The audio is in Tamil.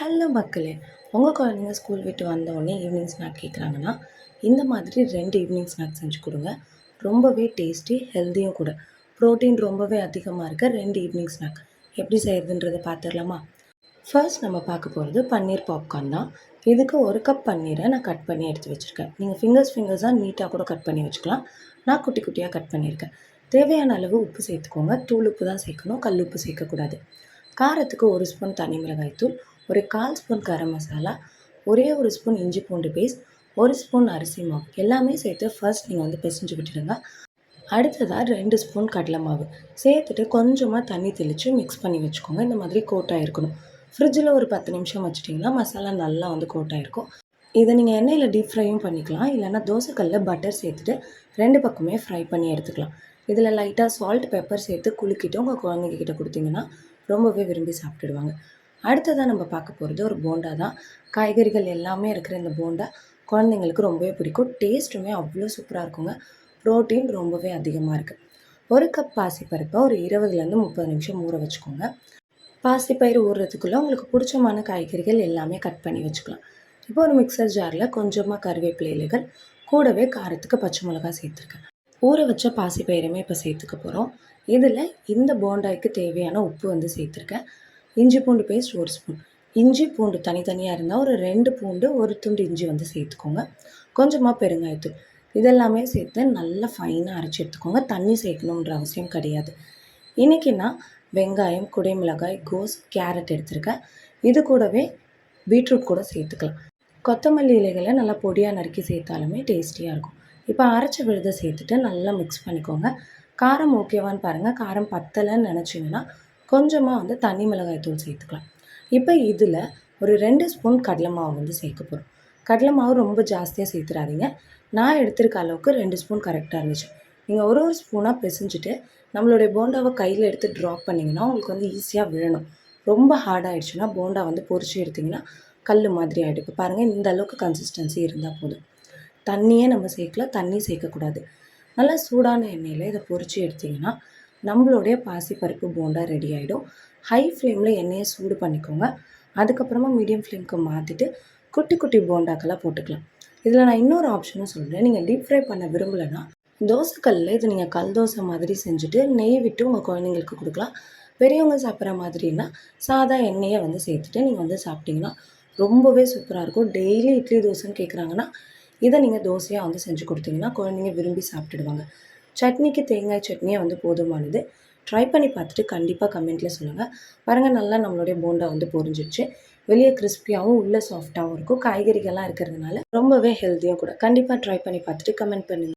ஹலோ மக்களே உங்கள் குழந்தைங்க ஸ்கூல் விட்டு வந்த ஈவினிங் ஸ்நாக் கேட்குறாங்கன்னா இந்த மாதிரி ரெண்டு ஈவினிங் ஸ்நாக் செஞ்சு கொடுங்க. ரொம்பவே டேஸ்டி ஹெல்த்தியும் கூட. ப்ரோட்டீன் ரொம்பவே அதிகமாக இருக்க ரெண்டு ஈவினிங் ஸ்நாக் எப்படி செய்கிறதுன்றதை பார்த்துடலாமா ஃபர்ஸ்ட் நம்ம பார்க்க போகிறது பன்னீர் பாப்கார்ன் தான். இதுக்கு ஒரு கப் பன்னீரை நான் கட் பண்ணி எடுத்து வச்சுருக்கேன். நீங்கள் ஃபிங்கர்ஸ் ஃபிங்கர்ஸாக நீட்டாக கூட கட் பண்ணி வச்சுக்கலாம். நான் குட்டி குட்டியாக கட் பண்ணியிருக்கேன். தேவையான அளவு உப்பு சேர்த்துக்கோங்க. தூள் உப்பு தான் சேர்க்கணும். கல் உப்பு சேர்க்கக்கூடாது. காரத்துக்கு ஒரு ஸ்பூன் தனி மிளகாய் தூள் ஒரு கால் ஸ்பூன் கரம் மசாலா ஒரே ஒரு ஸ்பூன் இஞ்சி பூண்டு பேஸ்ட் ஒரு ஸ்பூன் அரிசி மாவு. எல்லாமே சேர்த்து ஃபர்ஸ்ட் நீங்கள் வந்து பிசைஞ்சு விட்டுடுங்க. அடுத்ததாக ரெண்டு ஸ்பூன் கடலை மாவு. சேர்த்துட்டு கொஞ்சமாக தண்ணி தெளித்து மிக்ஸ் பண்ணி வச்சுக்கோங்க. இந்த மாதிரி கோட்டாக இருக்கணும் ஃப்ரிட்ஜில் ஒரு பத்து நிமிஷம் வச்சிட்டிங்கன்னா மசாலா நல்லா வந்து கோட்டாக இருக்கும் இதை நீங்கள் எண்ணெயில் டீப் ஃப்ரையும் பண்ணிக்கலாம். இல்லைனா தோசைக்கல்லில் பட்டர் சேர்த்துட்டு ரெண்டு பக்கமே ஃப்ரை பண்ணி எடுத்துக்கலாம். இதில் லைட்டாக சால்ட் பெப்பர் சேர்த்து குலுக்கிட்டு உங்கள் குழந்தைங்க கிட்ட கொடுத்தீங்கன்னா ரொம்பவே விரும்பி சாப்பிட்டுடுவாங்க. அடுத்ததாக நம்ம பார்க்க போகிறது ஒரு போண்டா தான். காய்கறிகள் எல்லாமே இருக்கிற இந்த போண்டா குழந்தைங்களுக்கு ரொம்பவே பிடிக்கும். டேஸ்ட்டுமே அவ்வளோ சூப்பராக இருக்குங்க. ப்ரோட்டீன் ரொம்பவே அதிகமாக இருக்குது ஒரு கப் பாசிப்பருப்பை ஒரு இருபதுலேருந்து முப்பது நிமிஷம் ஊற வச்சுக்கோங்க. பாசிப்பயிறு ஊறுறதுக்குள்ளே உங்களுக்கு பிடிச்சமான காய்கறிகள் எல்லாமே கட் பண்ணி வச்சுக்கலாம். இப்போ ஒரு மிக்சர் ஜாரில் கொஞ்சமாக கருவேப்பிலை இலைகள் கூடவே காரத்துக்கு பச்சை மிளகா சேர்த்துருக்கேன். ஊற வச்ச பாசிப்பயிறுமே இப்போ சேர்த்துக்க போகிறோம் இதில் இந்த போண்டாய்க்கு தேவையான உப்பு வந்து சேர்த்துருக்கேன். இஞ்சி பூண்டு பேஸ்ட் ஒரு ஸ்பூன் இஞ்சி பூண்டு தனித்தனியாக இருந்தால் ஒரு ரெண்டு பூண்டு ஒரு துண்டு இஞ்சி வந்து சேர்த்துக்கோங்க. கொஞ்சமாக பெருங்காயத்தூள். இதெல்லாமே சேர்த்து நல்லா ஃபைனாக அரைச்சி எடுத்துக்கோங்க. தண்ணி சேர்க்கணுன்ற அவசியம் கிடையாது. இன்றைக்கி நான் வெங்காயம் குடைமிளகாய் கோஸ் கேரட் எடுத்திருக்கேன். இது கூடவே பீட்ரூட் கூட சேர்த்துக்கலாம். கொத்தமல்லி இலைகளை நல்லா பொடியாக நறுக்கி சேர்த்தாலுமே டேஸ்டியாக இருக்கும். இப்போ அரைச்ச விழுதை சேர்த்துட்டு நல்லா மிக்ஸ் பண்ணிக்கோங்க. காரம் ஓகேவான்னு பாருங்கள் காரம் பத்தலைன்னு நினச்சிங்கன்னா கொஞ்சமாக வந்து தனி மிளகாய் தூள் சேர்த்துக்கலாம். இப்போ இதில் ஒரு ரெண்டு ஸ்பூன் கடலை மாவு வந்து சேர்க்க போகிறோம் கடலை மாவு ரொம்ப ஜாஸ்தியாக சேர்த்துறாதீங்க. நான் எடுத்திருக்க அளவுக்கு ரெண்டு ஸ்பூன் கரெக்டாக இருந்துச்சு. நீங்கள் ஒரு ஒரு ஸ்பூனாக பிசைஞ்சிட்டு நம்மளுடைய போண்டாவை கையில் எடுத்து ட்ராப் பண்ணிங்கன்னா உங்களுக்கு வந்து ஈஸியாக விழணும். ரொம்ப ஹார்டாகிடுச்சுன்னா போண்டா வந்து பொறிச்சு எடுத்திங்கன்னா கல் மாதிரி ஆகிடும் இப்போ பாருங்கள் இந்த அளவுக்கு கன்சிஸ்டன்சி இருந்தால் போதும். தண்ணியே நம்ம சேர்க்கல தண்ணி சேர்க்கக்கூடாது. நல்லா சூடான எண்ணெயில் இதை பொறிச்சு எடுத்திங்கன்னா நம்மளுடைய பாசிப்பருப்பு போண்டா ரெடி ஆகிடும் ஹை ஃப்ளேமில் எண்ணெயை சூடு பண்ணிக்கோங்க. அதுக்கப்புறமா மீடியம் ஃப்ளேமுக்கு மாற்றிட்டு குட்டி குட்டி போண்டாக்கெல்லாம் போட்டுக்கலாம். இதில் நான் இன்னொரு ஆப்ஷனும் சொல்கிறேன் நீங்கள் டீப் ஃப்ரை பண்ண விரும்பலைன்னா தோசைக்கல்லில் இது நீங்கள் கல் தோசை மாதிரி செஞ்சுட்டு நெய் விட்டு உங்கள் குழந்தைங்களுக்கு கொடுக்கலாம். பெரியவங்க சாப்பிட்ற மாதிரின்னா சாதா எண்ணெயை வந்து சேர்த்துட்டு நீங்கள் வந்து சாப்பிட்டிங்கன்னா ரொம்பவே சூப்பராக இருக்கும். டெய்லி இட்லி தோசைன்னு கேட்குறாங்கன்னா இதை நீங்கள் தோசையாக வந்து செஞ்சு கொடுத்தீங்கன்னா குழந்தைங்க விரும்பி சாப்பிட்டுடுவாங்க. சட்னிக்கு தேங்காய் சட்னியே வந்து போதுமானது. ட்ரை பண்ணி பார்த்துட்டு கண்டிப்பாக கமெண்ட்டில் சொல்லுங்கள் பாருங்கள் நல்லா நம்மளுடைய போண்டா வந்து பொரிஞ்சிடுச்சு வெளியே கிறிஸ்பியாகவும் உள்ளே சாஃப்டாகவும் இருக்கும். காய்கறிகள்லாம் இருக்கிறதுனால ரொம்பவே ஹெல்த்தியும் கூட. கண்டிப்பாக ட்ரை பண்ணி பார்த்துட்டு கமெண்ட் பண்ணுங்கள்